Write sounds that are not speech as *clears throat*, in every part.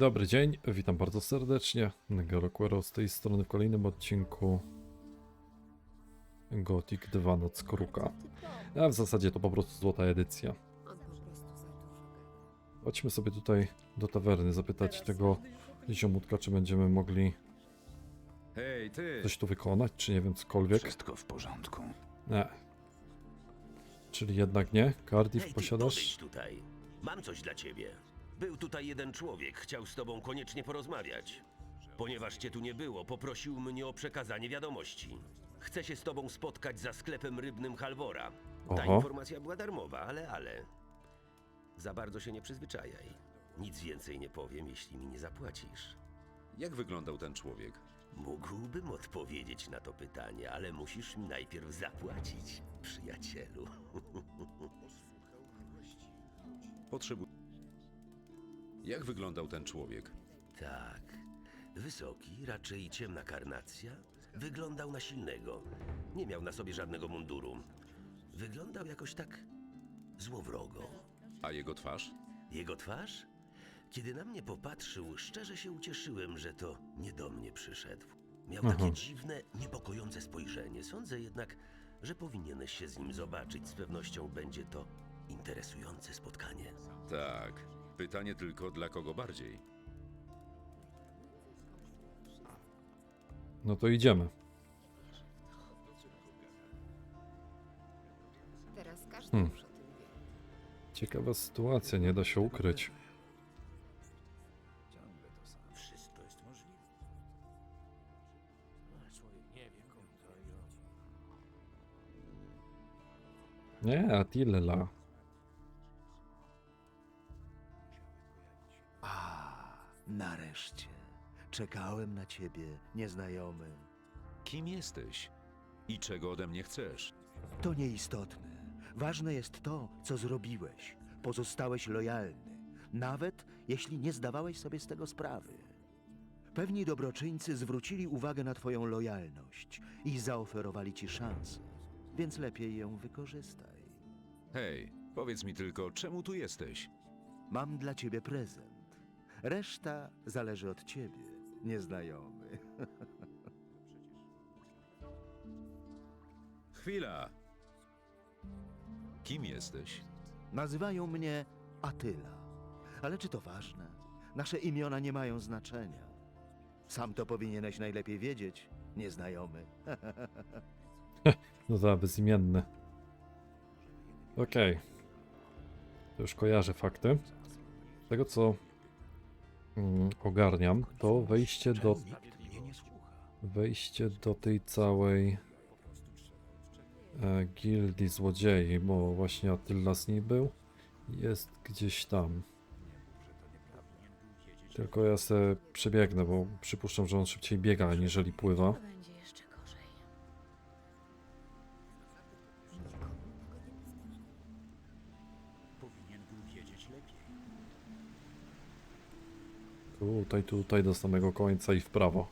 Dobry dzień, witam bardzo serdecznie. Negoroquero z tej strony w kolejnym odcinku Gothic 2 Noc Kruka. A w zasadzie to po prostu złota edycja. Chodźmy sobie tutaj do tawerny zapytać tego ziomutka, czy będziemy mogli Hej, ty! coś tu wykonać, czy nie wiem, cokolwiek. Wszystko w porządku. Nie. Czyli jednak nie? Cardiff Hej, ty, posiadasz? tutaj. Mam coś dla ciebie. Był tutaj jeden człowiek, chciał z tobą koniecznie porozmawiać. Ponieważ cię tu nie było, poprosił mnie o przekazanie wiadomości. Chce się z tobą spotkać za sklepem rybnym Halvora. Ta Oho. informacja była darmowa, ale ale. Za bardzo się nie przyzwyczajaj. Nic więcej nie powiem, jeśli mi nie zapłacisz. Jak wyglądał ten człowiek? Mógłbym odpowiedzieć na to pytanie, ale musisz mi najpierw zapłacić, przyjacielu. *laughs* Potrzebuję. Jak wyglądał ten człowiek? Tak. Wysoki, raczej ciemna karnacja. Wyglądał na silnego. Nie miał na sobie żadnego munduru. Wyglądał jakoś tak złowrogo. A jego twarz? Jego twarz? Kiedy na mnie popatrzył, szczerze się ucieszyłem, że to nie do mnie przyszedł. Miał Aha. takie dziwne, niepokojące spojrzenie. Sądzę jednak, że powinieneś się z nim zobaczyć. Z pewnością będzie to interesujące spotkanie. Tak. Pytanie tylko dla kogo bardziej. No to idziemy. Teraz każdy Hmm. już o tym wie. Ciekawa sytuacja, nie da się ukryć. Wszystko jest możliwe. Nie, Attila. Nareszcie. Czekałem na ciebie, nieznajomy. Kim jesteś? I czego ode mnie chcesz? To nieistotne. Ważne jest to, co zrobiłeś. Pozostałeś lojalny, nawet jeśli nie zdawałeś sobie z tego sprawy. Pewni dobroczyńcy zwrócili uwagę na twoją lojalność i zaoferowali ci szansę, więc lepiej ją wykorzystaj. Hej, powiedz mi tylko, czemu tu jesteś? Mam dla ciebie prezent. Reszta zależy od ciebie, nieznajomy. Chwila! Kim jesteś? Nazywają mnie Atyla. Ale czy to ważne? Nasze imiona nie mają znaczenia. Sam to powinieneś najlepiej wiedzieć, nieznajomy. *laughs* No to bezimienny. Okej. To już kojarzę fakty. Z tego co ogarniam, to wejście do wejście do tej całej e, gildii złodziei, bo właśnie Attila z niej był, jest gdzieś tam. Tylko ja se przebiegnę, bo przypuszczam, że on szybciej biega, aniżeli pływa. Tutaj, tutaj do samego końca i w prawo.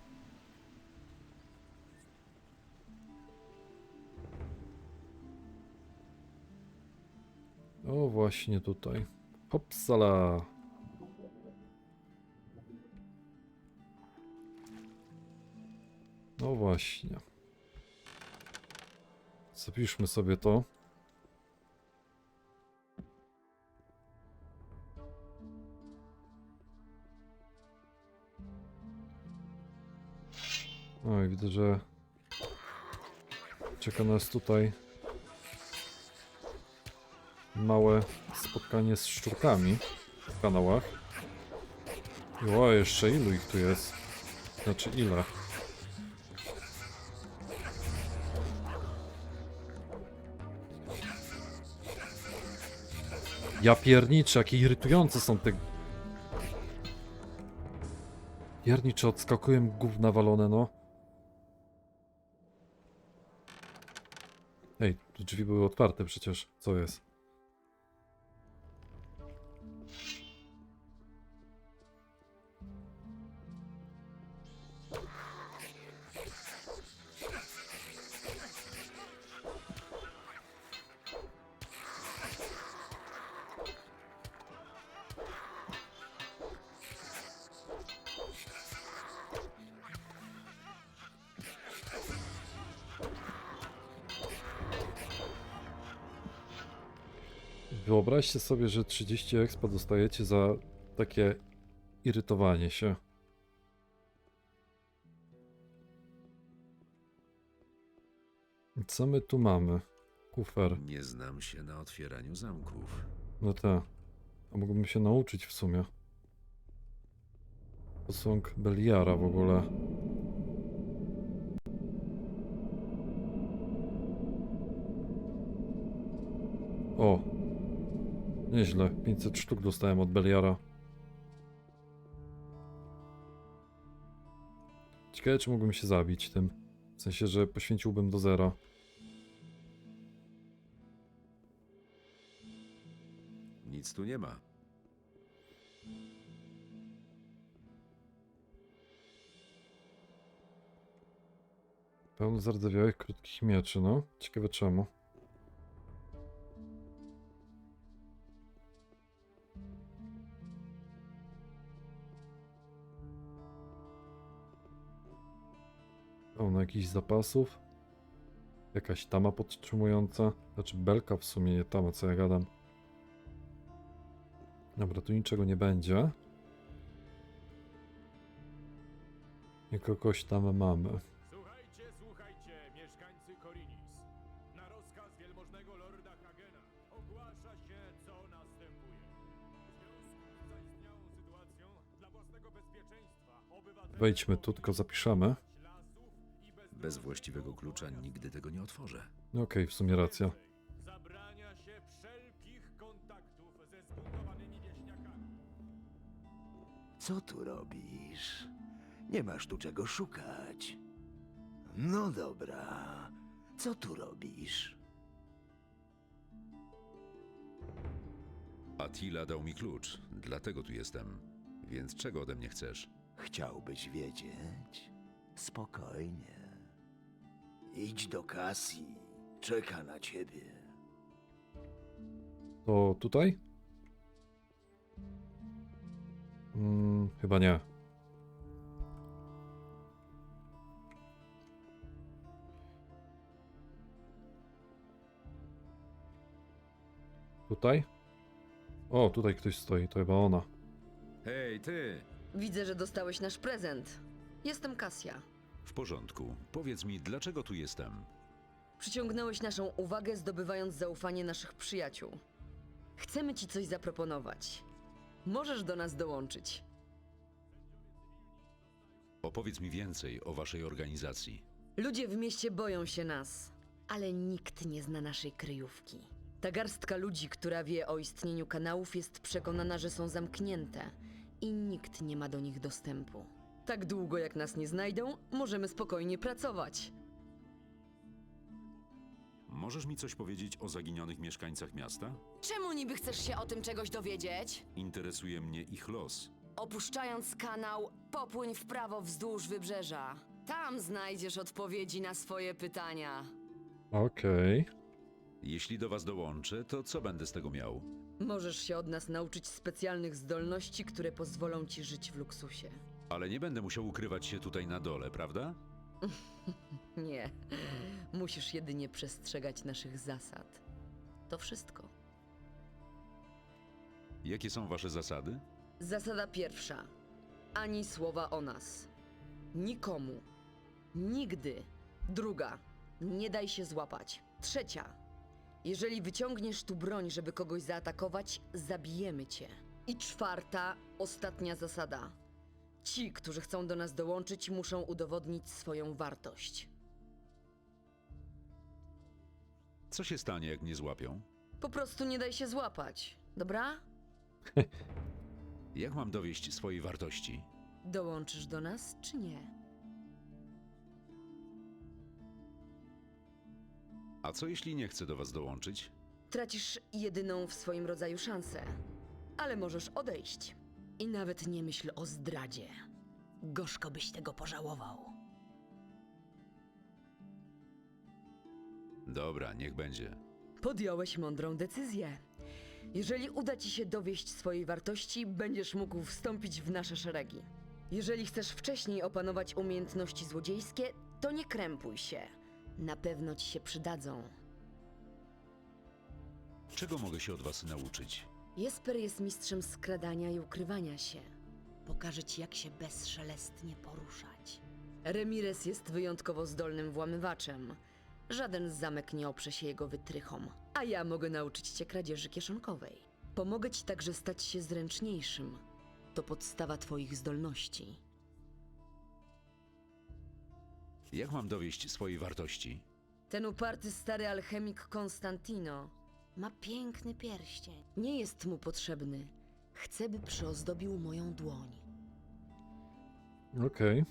O, właśnie tutaj. Hopsala. No właśnie. Zapiszmy sobie to. I widzę, że czeka nas tutaj małe spotkanie z szczurkami w kanałach. O, jeszcze ilu ich tu jest? Znaczy ile? Ja pierniczę, jakie irytujące są te... Piernicze odskakują gówna walone, no. Ej, drzwi były otwarte przecież. Co jest? Wyobraźcie sobie, że 30 expa dostajecie za takie irytowanie się. Co my tu mamy? Kufer. Nie znam się na otwieraniu zamków. No tak. A mógłbym się nauczyć w sumie. Posąg Beliara w ogóle. O! Nieźle. 500 sztuk dostałem od Beliara. Ciekawe, czy mógłbym się zabić tym. W sensie, że poświęciłbym do zera. Nic tu nie ma. Pełno zardzewiałych, krótkich mieczy, no. Ciekawe czemu. Pełno jakichś zapasów. Jakaś tama podtrzymująca. Znaczy belka w sumie, nie tama, co ja gadam. Dobra, tu niczego nie będzie. I kogoś tam mamy. Słuchajcie, słuchajcie, mieszkańcy Korinis. Na rozkaz wielmożnego lorda Hagena ogłasza się, co następuje. W związku z zaistniałą sytuacją, dla własnego bezpieczeństwa, obywatele Wejdźmy tu, tylko zapiszemy. Bez właściwego klucza nigdy tego nie otworzę. Okej, w sumie racja. Zabrania się wszelkich kontaktów ze zbuntowanymi wieśniakami. Co tu robisz? Nie masz tu czego szukać. No dobra. Co tu robisz? Attila dał mi klucz, dlatego tu jestem. Więc czego ode mnie chcesz? Chciałbyś wiedzieć? Spokojnie. Idź do Kasji. Czeka na ciebie. To tutaj? Mm, chyba nie. Tutaj? O, tutaj ktoś stoi, to chyba ona. Hej, ty! Widzę, że dostałeś nasz prezent. Jestem Kasia. W porządku. Powiedz mi, dlaczego tu jestem? Przyciągnąłeś naszą uwagę, zdobywając zaufanie naszych przyjaciół. Chcemy ci coś zaproponować. Możesz do nas dołączyć. Opowiedz mi więcej o waszej organizacji. Ludzie w mieście boją się nas, ale nikt nie zna naszej kryjówki. Ta garstka ludzi, która wie o istnieniu kanałów, jest przekonana, że są zamknięte i nikt nie ma do nich dostępu. Tak długo jak nas nie znajdą, możemy spokojnie pracować. Możesz mi coś powiedzieć o zaginionych mieszkańcach miasta? Czemu niby chcesz się o tym czegoś dowiedzieć? Interesuje mnie ich los. Opuszczając kanał, popłyń w prawo wzdłuż wybrzeża. Tam znajdziesz odpowiedzi na swoje pytania. Okej. Jeśli do was dołączę, to co będę z tego miał? Możesz się od nas nauczyć specjalnych zdolności, które pozwolą ci żyć w luksusie. Ale nie będę musiał ukrywać się tutaj na dole, prawda? *laughs* Nie. Musisz jedynie przestrzegać naszych zasad. To wszystko. Jakie są wasze zasady? Zasada pierwsza. Ani słowa o nas. Nikomu. Nigdy. Druga. Nie daj się złapać. Trzecia. Jeżeli wyciągniesz tu broń, żeby kogoś zaatakować, zabijemy cię. I czwarta, ostatnia zasada. Ci, którzy chcą do nas dołączyć, muszą udowodnić swoją wartość. Co się stanie, jak mnie złapią? Po prostu nie daj się złapać, dobra? *laughs* Jak mam dowieść swojej wartości? Dołączysz do nas, czy nie? A co jeśli nie chcę do was dołączyć? Tracisz jedyną w swoim rodzaju szansę, ale możesz odejść. I nawet nie myśl o zdradzie. Gorzko byś tego pożałował. Dobra, niech będzie. Podjąłeś mądrą decyzję. Jeżeli uda ci się dowieść swojej wartości, będziesz mógł wstąpić w nasze szeregi. Jeżeli chcesz wcześniej opanować umiejętności złodziejskie, to nie krępuj się. Na pewno ci się przydadzą. Czego mogę się od was nauczyć? Jesper jest mistrzem skradania i ukrywania się. Pokaże ci, jak się bezszelestnie poruszać. Ramirez jest wyjątkowo zdolnym włamywaczem. Żaden zamek nie oprze się jego wytrychom. A ja mogę nauczyć cię kradzieży kieszonkowej. Pomogę ci także stać się zręczniejszym. To podstawa twoich zdolności. Jak mam dowieść swojej wartości? Ten uparty stary alchemik Konstantino ma piękny pierścień. Nie jest mu potrzebny. Chcę, by przyozdobił moją dłoń. Okej.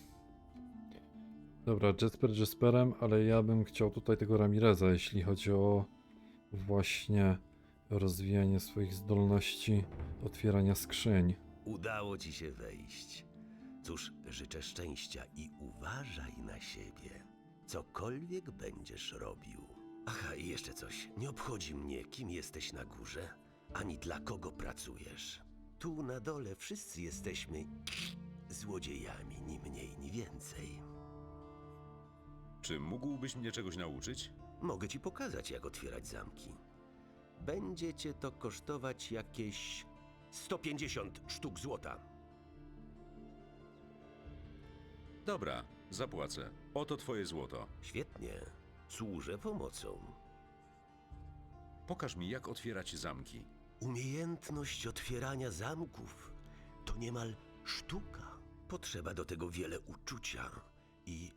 Dobra, Jasper Jasperem, ale ja bym chciał tutaj tego Ramireza, jeśli chodzi o właśnie rozwijanie swoich zdolności otwierania skrzyń. Udało ci się wejść. Cóż, życzę szczęścia i uważaj na siebie. Cokolwiek będziesz robił. Aha, i jeszcze coś. Nie obchodzi mnie, kim jesteś na górze, ani dla kogo pracujesz. Tu na dole wszyscy jesteśmy złodziejami, ni mniej, ni więcej. Czy mógłbyś mnie czegoś nauczyć? Mogę ci pokazać, jak otwierać zamki. Będzie cię to kosztować jakieś 150 sztuk złota. Dobra, zapłacę. Oto twoje złoto. Świetnie. Służę pomocą. Pokaż mi, jak otwierać zamki. Umiejętność otwierania zamków to niemal sztuka. Potrzeba do tego wiele uczucia i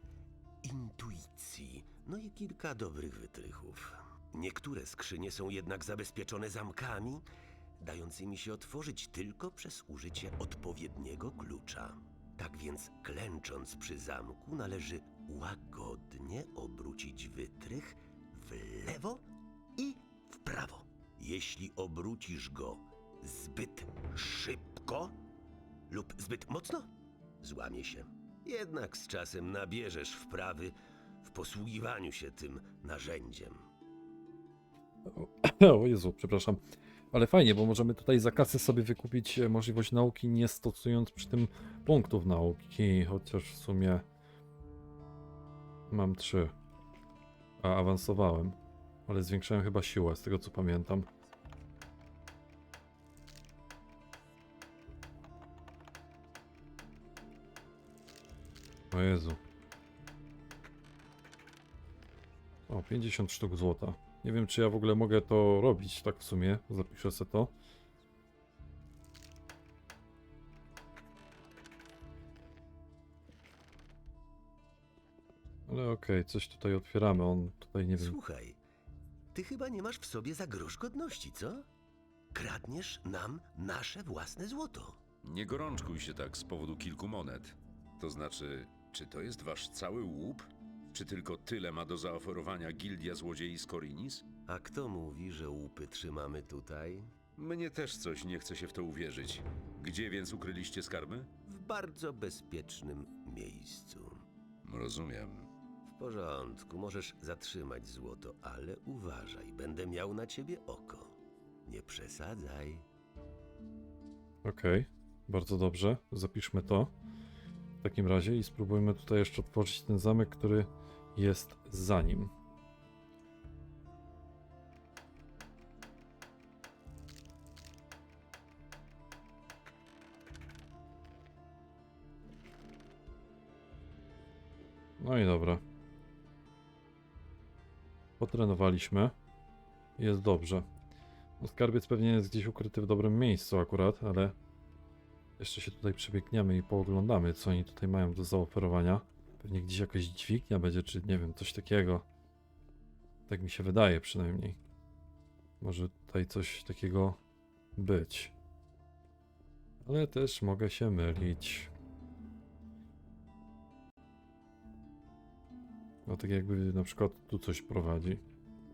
intuicji, no i kilka dobrych wytrychów. Niektóre skrzynie są jednak zabezpieczone zamkami, dającymi się otworzyć tylko przez użycie odpowiedniego klucza. Tak więc, klęcząc przy zamku, należy łagodnie obrócić wytrych w lewo i w prawo. Jeśli obrócisz go zbyt szybko lub zbyt mocno, złamie się. Jednak z czasem nabierzesz wprawy w posługiwaniu się tym narzędziem. *clears throat* O Jezu, przepraszam. Ale fajnie, bo możemy tutaj za kasę sobie wykupić e, możliwość nauki, nie stosując przy tym punktów nauki, chociaż w sumie mam trzy. A awansowałem, ale zwiększałem chyba siłę, z tego co pamiętam. O Jezu. O, 50 sztuk złota. Nie wiem, czy ja w ogóle mogę to robić, tak w sumie. Zapiszę sobie to. Okej, coś tutaj otwieramy. On tutaj nie wiem. Słuchaj, ty chyba nie masz w sobie za grosz godności, co? Kradniesz nam nasze własne złoto. Nie gorączkuj się tak z powodu kilku monet. To znaczy, czy to jest wasz cały łup? Czy tylko tyle ma do zaoferowania gildia złodziei z Korinis? A kto mówi, że łupy trzymamy tutaj? Mnie też coś nie chce się w to uwierzyć. Gdzie więc ukryliście skarby? W bardzo bezpiecznym miejscu. Rozumiem. Porządku, możesz zatrzymać złoto, ale uważaj, będę miał na ciebie oko. Nie przesadzaj. Okej, bardzo dobrze. Zapiszmy to. W takim razie i spróbujmy tutaj jeszcze otworzyć ten zamek, który jest za nim. No i dobra. Potrenowaliśmy. Jest dobrze. No, skarbiec pewnie jest gdzieś ukryty w dobrym miejscu akurat, ale jeszcze się tutaj przebiegniemy i pooglądamy, co oni tutaj mają do zaoferowania. Pewnie gdzieś jakaś dźwignia będzie, czy nie wiem, coś takiego. Tak mi się wydaje przynajmniej. Może tutaj coś takiego być. Ale też mogę się mylić. No tak jakby na przykład tu coś prowadzi.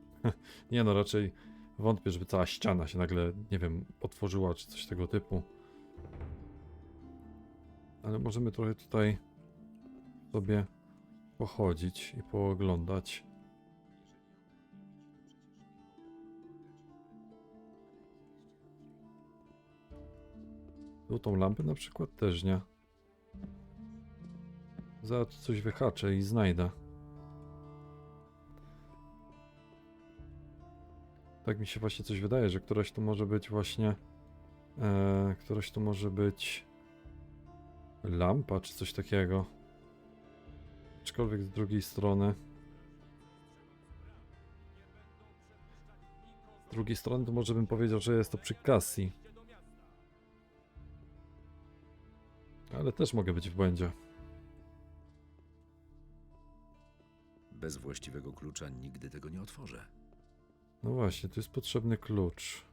*laughs* nie no, raczej wątpię, żeby cała ściana się nagle, nie wiem, otworzyła, czy coś tego typu. Ale możemy trochę tutaj sobie pochodzić i pooglądać. Tu tą lampę na przykład też nie. Tu coś wyhaczę i znajdę. Tak mi się właśnie coś wydaje, że któraś tu może być właśnie. E, któraś tu może być. Lampa czy coś takiego. Aczkolwiek z drugiej strony. Z drugiej strony to może bym powiedział, że jest to przy Cassie. Ale też mogę być w błędzie. Bez właściwego klucza nigdy tego nie otworzę. No właśnie, tu jest potrzebny klucz.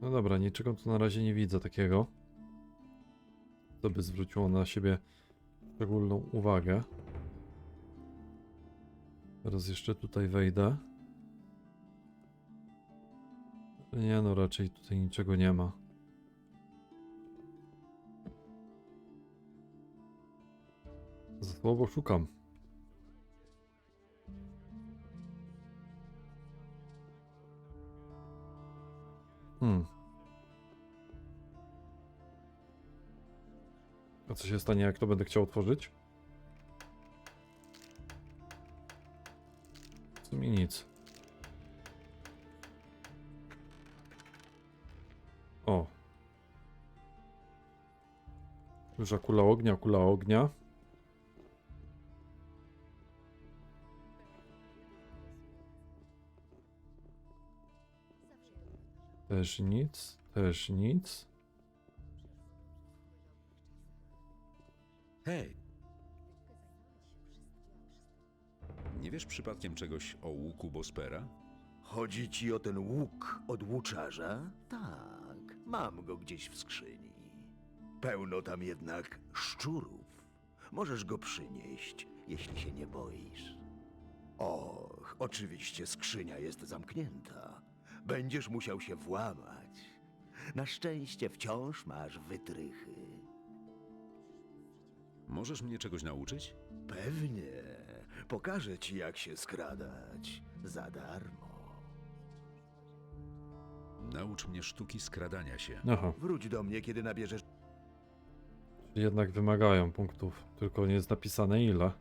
No dobra, niczego tu na razie nie widzę takiego. To by zwróciło na siebie szczególną uwagę. Teraz jeszcze tutaj wejdę. Nie no, raczej tutaj niczego nie ma. Za słowo szukam. Hmm. A co się stanie, jak to będę chciał otworzyć? W sumie nic. O. Duża kula ognia, kula ognia. Też nic, też nic. Hej! Nie wiesz przypadkiem czegoś o łuku Bospera? Chodzi ci o ten łuk od łuczarza? Tak, mam go gdzieś w skrzyni. Pełno tam jednak szczurów. Możesz go przynieść, jeśli się nie boisz. Och, oczywiście skrzynia jest zamknięta. Będziesz musiał się włamać. Na szczęście wciąż masz wytrychy. Możesz mnie czegoś nauczyć? Pewnie. Pokażę ci, jak się skradać. Za darmo. Naucz mnie sztuki skradania się. Aha, Wróć do mnie, kiedy nabierzesz czyli jednak wymagają punktów, tylko nie jest napisane ile.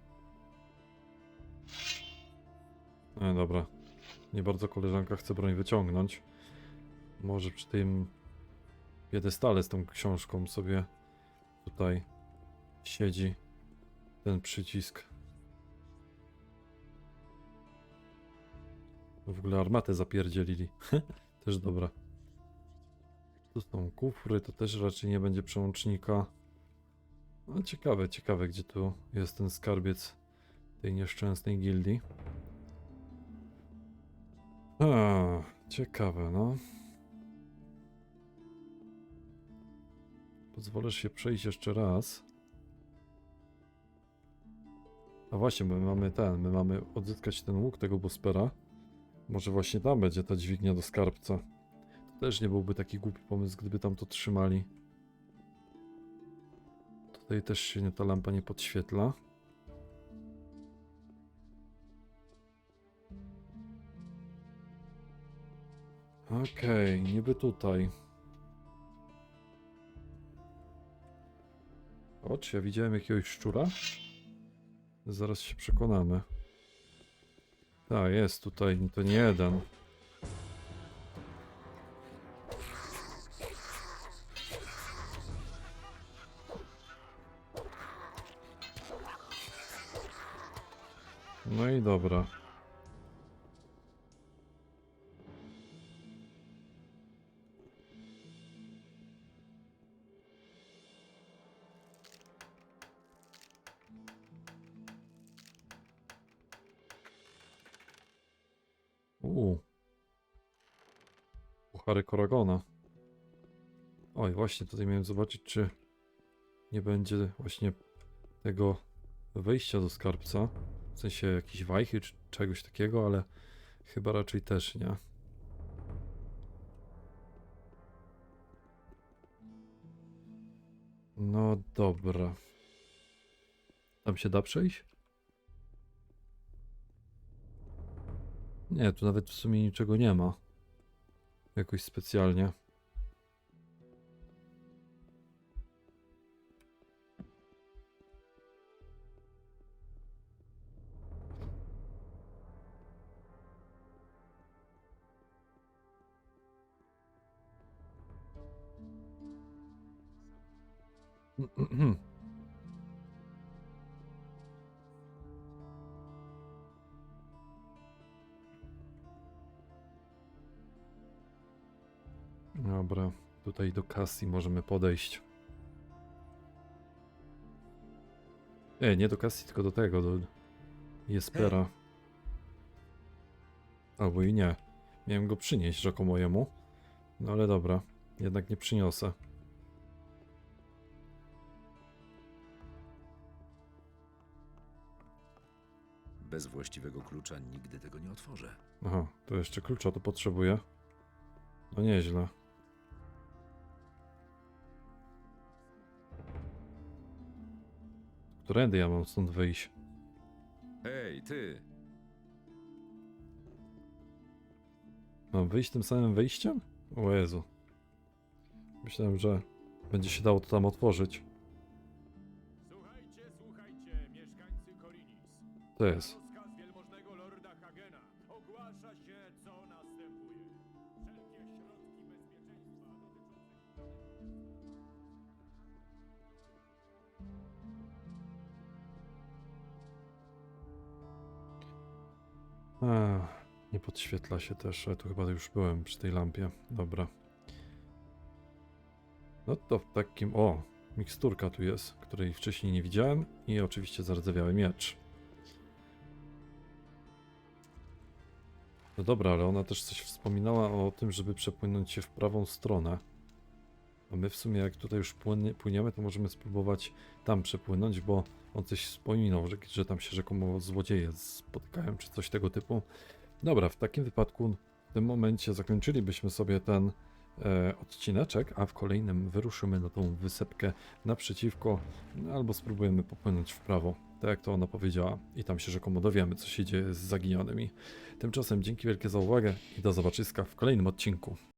No dobra. Nie bardzo koleżanka chce broń wyciągnąć. Może przy tym piedestale z tą książką sobie tutaj siedzi ten przycisk. W ogóle armatę zapierdzielili. *laughs* też dobra. Tu są kufry, to też raczej nie będzie przełącznika. No ciekawe, ciekawe, gdzie tu jest ten skarbiec tej nieszczęsnej gildii. A, ciekawe, no. Pozwolę się przejść jeszcze raz. A właśnie, my mamy ten, my mamy odzyskać ten łuk tego Bospera. Może właśnie tam będzie ta dźwignia do skarbca. To też nie byłby taki głupi pomysł, gdyby tam to trzymali. Tutaj też się nie- ta lampa nie podświetla. Okej, niby tutaj. Czy ja widziałem jakiegoś szczura? Zaraz się przekonamy. Tak, jest tutaj, to nie jeden. No i dobra. Puchary Koragona. Oj, właśnie tutaj miałem zobaczyć, czy nie będzie właśnie tego wejścia do skarbca. W sensie jakiejś wajchy czy czegoś takiego, ale chyba raczej też nie. No dobra. Tam się da przejść? Nie, tu nawet w sumie niczego nie ma. Jakoś specjalnie. Dobra, tutaj do Cassie możemy podejść. Nie, nie do Cassie, tylko do tego, do Jespera. Albo i nie. Miałem go przynieść rzekomo jemu. No ale dobra, jednak nie przyniosę. Bez właściwego klucza nigdy tego nie otworzę. Aha, to jeszcze klucza to potrzebuję. No nieźle. Którędy ja mam stąd wyjść? Hej, ty! Mam wyjść tym samym wyjściem? O Jezu. Myślałem, że będzie się dało to tam otworzyć. Słuchajcie, słuchajcie, mieszkańcy Korinis. To jest. Nie podświetla się też, tu chyba już byłem przy tej lampie. Dobra. No to w takim. O, miksturka tu jest, której wcześniej nie widziałem. I oczywiście zardzewiały miecz. No dobra, ale ona też coś wspominała o tym, żeby przepłynąć się w prawą stronę. A my w sumie, jak tutaj już płynie, płyniemy, to możemy spróbować tam przepłynąć, bo on coś wspominał, że, że tam się rzekomo złodzieje spotykają, czy coś tego typu. Dobra, w takim wypadku w tym momencie zakończylibyśmy sobie ten e, odcineczek, a w kolejnym wyruszymy na tą wysepkę naprzeciwko, no, albo spróbujemy popłynąć w prawo, tak jak to ona powiedziała, i tam się rzekomo dowiemy, co się dzieje z zaginionymi. Tymczasem dzięki wielkie za uwagę i do zobaczyska w kolejnym odcinku.